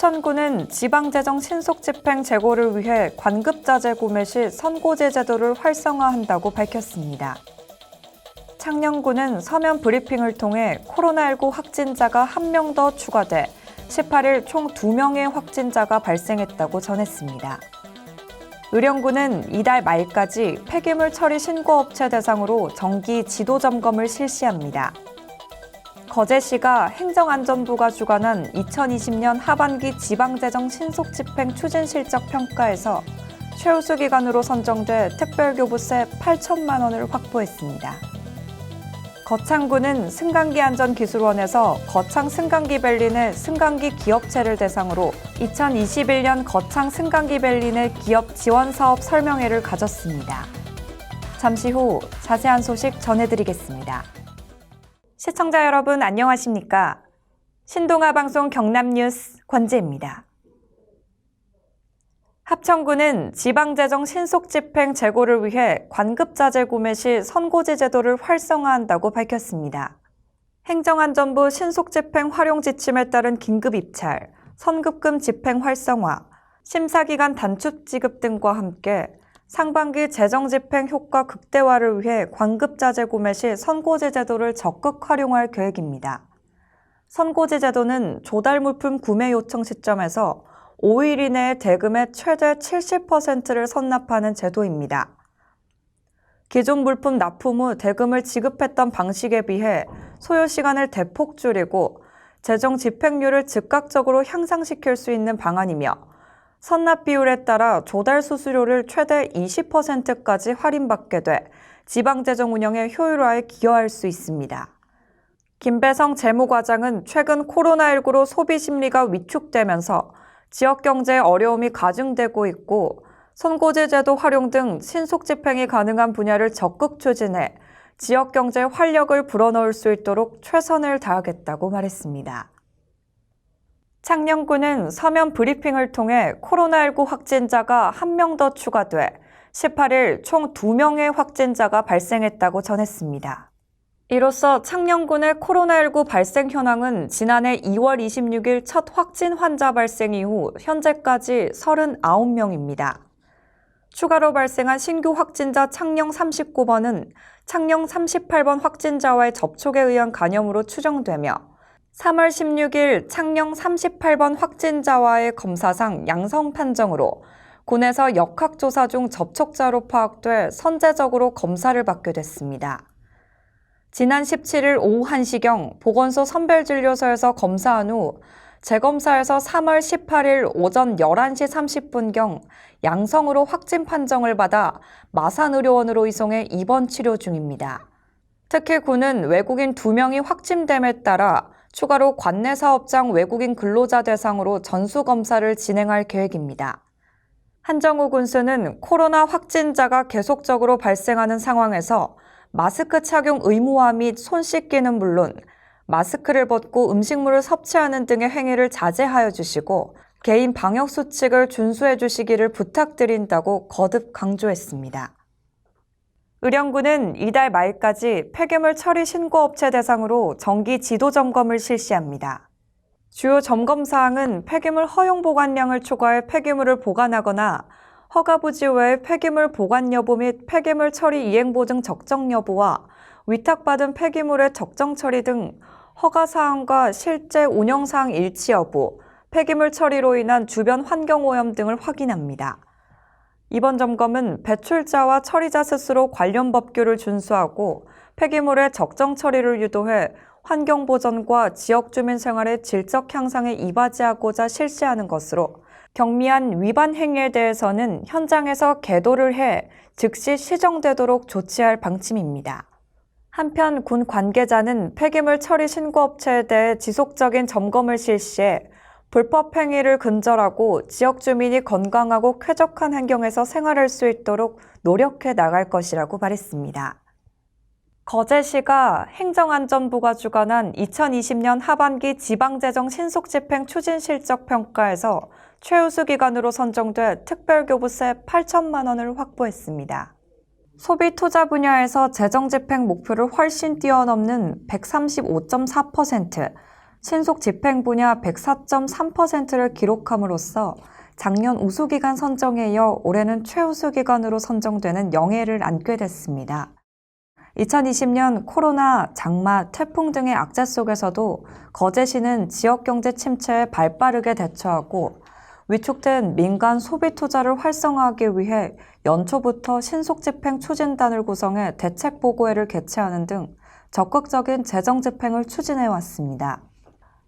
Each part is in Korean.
합천구는 지방재정 신속 집행 제고를 위해 관급자재 구매 시 선고제 제도를 활성화한다고 밝혔습니다. 창녕구는 서면 브리핑을 통해 코로나19 확진자가 한 명 더 추가돼 18일 총 2명의 확진자가 발생했다고 전했습니다. 의령구는 이달 말까지 폐기물 처리 신고업체 대상으로 정기 지도 점검을 실시합니다. 거제시가 행정안전부가 주관한 2020년 하반기 지방재정 신속 집행 추진 실적 평가에서 최우수 기관으로 선정돼 특별교부세 8천만 원을 확보했습니다. 거창구는 승강기 안전기술원에서 거창 승강기 벨린의 승강기 기업체를 대상으로 2021년 거창 승강기 벨린의 기업 지원 사업 설명회를 가졌습니다. 잠시 후 자세한 소식 전해드리겠습니다. 시청자 여러분 안녕하십니까? 신동아 방송 경남 뉴스 권재입니다. 합천구는 지방재정 신속 집행 제고를 위해 관급자재 구매 시 선고제 제도를 활성화한다고 밝혔습니다. 행정안전부 신속집행 활용 지침에 따른 긴급 입찰, 선급금 집행 활성화, 심사기간 단축 지급 등과 함께 상반기 재정 집행 효과 극대화를 위해 관급자재 구매 시 선고제 제도를 적극 활용할 계획입니다. 선고제 제도는 조달 물품 구매 요청 시점에서 5일 이내에 대금의 최대 70%를 선납하는 제도입니다. 기존 물품 납품 후 대금을 지급했던 방식에 비해 소요 시간을 대폭 줄이고 재정 집행률을 즉각적으로 향상시킬 수 있는 방안이며 선납 비율에 따라 조달 수수료를 최대 20%까지 할인받게 돼 지방재정 운영의 효율화에 기여할 수 있습니다. 김배성 재무과장은 최근 코로나19로 소비 심리가 위축되면서 지역 경제에 어려움이 가중되고 있고 선고제 제도 활용 등 신속 집행이 가능한 분야를 적극 추진해 지역 경제에 활력을 불어넣을 수 있도록 최선을 다하겠다고 말했습니다. 창녕구는 서면 브리핑을 통해 코로나19 확진자가 한명더 추가돼 18일 총 2명의 확진자가 발생했다고 전했습니다. 이로써 창녕군의 코로나19 발생 현황은 지난해 2월 26일 첫 확진 환자 발생 이후 현재까지 39명입니다. 추가로 발생한 신규 확진자 창녕 39번은 창녕 38번 확진자와의 접촉에 의한 감염으로 추정되며 3월 16일 창녕 38번 확진자와의 검사상 양성 판정으로 군에서 역학조사 중 접촉자로 파악돼 선제적으로 검사를 받게 됐습니다. 지난 17일 오후 1시경 보건소 선별진료소에서 검사한 후 재검사에서 3월 18일 오전 11시 30분경 양성으로 확진 판정을 받아 마산의료원으로 이송해 입원 치료 중입니다. 특히 군은 외국인 2명이 확진됨에 따라 추가로 관내 사업장 외국인 근로자 대상으로 전수검사를 진행할 계획입니다. 한정우 군수는 코로나 확진자가 계속적으로 발생하는 상황에서 마스크 착용 의무화 및 손 씻기는 물론 마스크를 벗고 음식물을 섭취하는 등의 행위를 자제하여 주시고 개인 방역 수칙을 준수해 주시기를 부탁드린다고 거듭 강조했습니다. 의령구는 이달 말까지 폐기물 처리 신고업체 대상으로 정기 지도 점검을 실시합니다. 주요 점검 사항은 폐기물 허용 보관량을 초과해 폐기물을 보관하거나 허가 부지 외의 폐기물 보관 여부 및 폐기물 처리 이행 보증 적정 여부와 위탁받은 폐기물의 적정 처리 등 허가 사항과 실제 운영 사항 일치 여부, 폐기물 처리로 인한 주변 환경 오염 등을 확인합니다. 이번 점검은 배출자와 처리자 스스로 관련 법규를 준수하고 폐기물의 적정 처리를 유도해 환경 보전과 지역 주민 생활의 질적 향상에 이바지하고자 실시하는 것으로 경미한 위반 행위에 대해서는 현장에서 계도를 해 즉시 시정되도록 조치할 방침입니다. 한편 군 관계자는 폐기물 처리 신고 업체에 대해 지속적인 점검을 실시해 불법 행위를 근절하고 지역 주민이 건강하고 쾌적한 환경에서 생활할 수 있도록 노력해 나갈 것이라고 말했습니다. 거제시가 행정안전부가 주관한 2020년 하반기 지방재정 신속집행 추진 실적 평가에서 최우수 기관으로 선정돼 특별교부세 8천만 원을 확보했습니다. 소비 투자 분야에서 재정 집행 목표를 훨씬 뛰어넘는 135.4%, 신속 집행 분야 104.3%를 기록함으로써 작년 우수기간 선정에 이어 올해는 최우수기간으로 선정되는 영예를 안게 됐습니다. 2020년 코로나, 장마, 태풍 등의 악재 속에서도 거제시는 지역경제 침체에 발 빠르게 대처하고 위축된 민간 소비 투자를 활성화하기 위해 연초부터 신속 집행 추진단을 구성해 대책 보고회를 개최하는 등 적극적인 재정 집행을 추진해 왔습니다.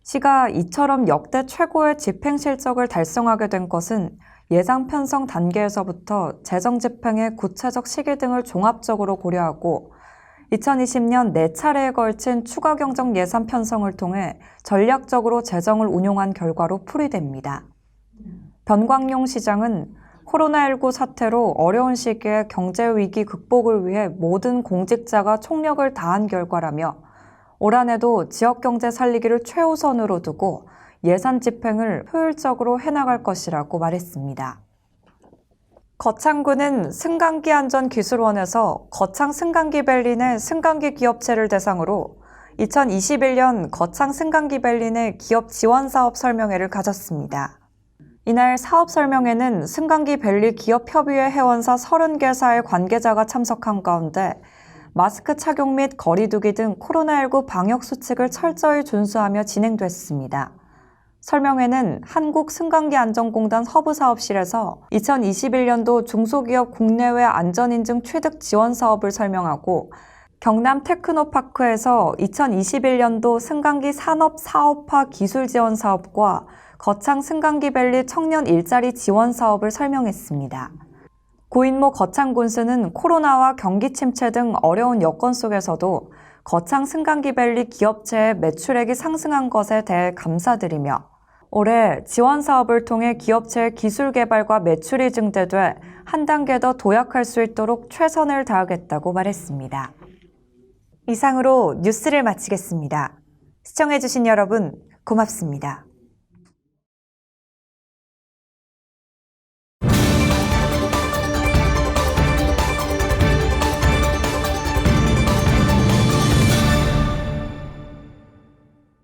시가 이처럼 역대 최고의 집행 실적을 달성하게 된 것은 예상 편성 단계에서부터 재정 집행의 구체적 시기 등을 종합적으로 고려하고 2020년 네차례에 걸친 추가 경정 예산 편성을 통해 전략적으로 재정을 운용한 결과로 풀이됩니다. 변광용 시장은 코로나19 사태로 어려운 시기에 경제 위기 극복을 위해 모든 공직자가 총력을 다한 결과라며 올 한해도 지역 경제 살리기를 최우선으로 두고 예산 집행을 효율적으로 해나갈 것이라고 말했습니다. 거창구는 승강기 안전 기술원에서 거창 승강기 내 승강기 기업체를 대상으로 2021년 거창 승강기 내 기업 지원 사업 설명회를 가졌습니다. 이날 사업 설명회는 승강기 벨리 기업협의회 회원사 30개사의 관계자가 참석한 가운데 마스크 착용 및 거리두기 등 코로나19 방역 수칙을 철저히 준수하며 진행됐습니다. 설명회는 한국승강기안전공단 허브사업실에서 2021년도 중소기업 국내외 안전인증 취득 지원 사업을 설명하고 경남 테크노파크에서 2021년도 승강기 산업 사업화 기술 지원 사업과 거창 승강기 밸리 청년 일자리 지원 사업을 설명했습니다. 고인모 거창 군수는 코로나와 경기 침체 등 어려운 여건 속에서도 거창 승강기밸리 기업체의 매출액이 상승한 것에 대해 감사드리며 올해 지원 사업을 통해 기업체의 기술 개발과 매출이 증대돼 한 단계 더 도약할 수 있도록 최선을 다하겠다고 말했습니다. 이상으로 뉴스를 마치겠습니다. 시청해주신 여러분 고맙습니다.